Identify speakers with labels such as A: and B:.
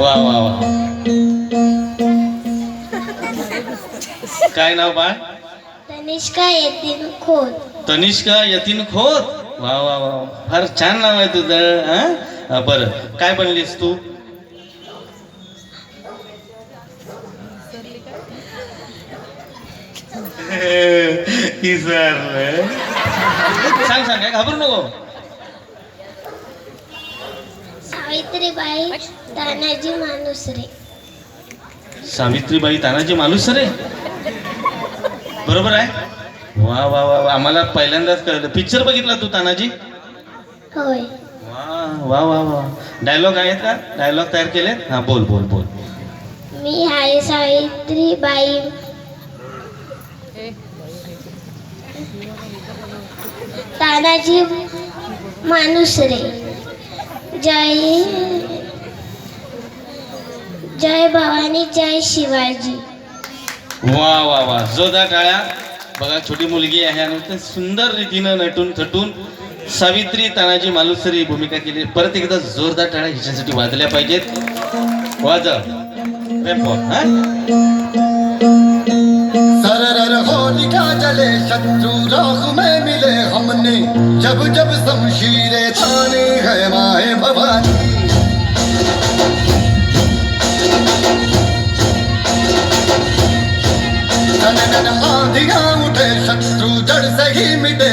A: वा वा वा. काय नाव बाळ
B: तनिष्का येथील खोत.
A: तनिष्का यतीन खोत? वा वा वा. फार छान नाव आहे तुझं हा? बरं. काय बनलीस तू. सांग सांग काय घाबरू नको.
B: सावित्रीबाई तानाजी मानुसरे.
A: सावित्रीबाई तानाजी मालुसरे बरोबर आहे? वा वा वा वा. आम्हाला पहिल्यांदाच कळलं. पिक्चर बघितला तू तानाजी?
B: होय.
A: वा वा वा वा. डायलॉग आहेत का? डायलॉग तयार केले हा बोल बोल बोल.
B: मी आहे सावित्रीबाई. तानाजी मानुसरे. जय जय भवानी जय शिवाजी।
A: वा वा वा. जोरदार टाळ्या. बघा छोटी मुलगी आहे आणि ते सुंदर रीतीनं नटून थटून सावित्री तानाजी मालुसरी भूमिका केली. परत एकदा जोरदार टाळ्या हिच्यासाठी वाजल्या पाहिजेत. वाजव हा?
C: सरर होलिका जले शत्रु राह में मिले हमने। जब जब माए भवानी नन नन आधिया उठे शत्रु जड़ से ही मिटे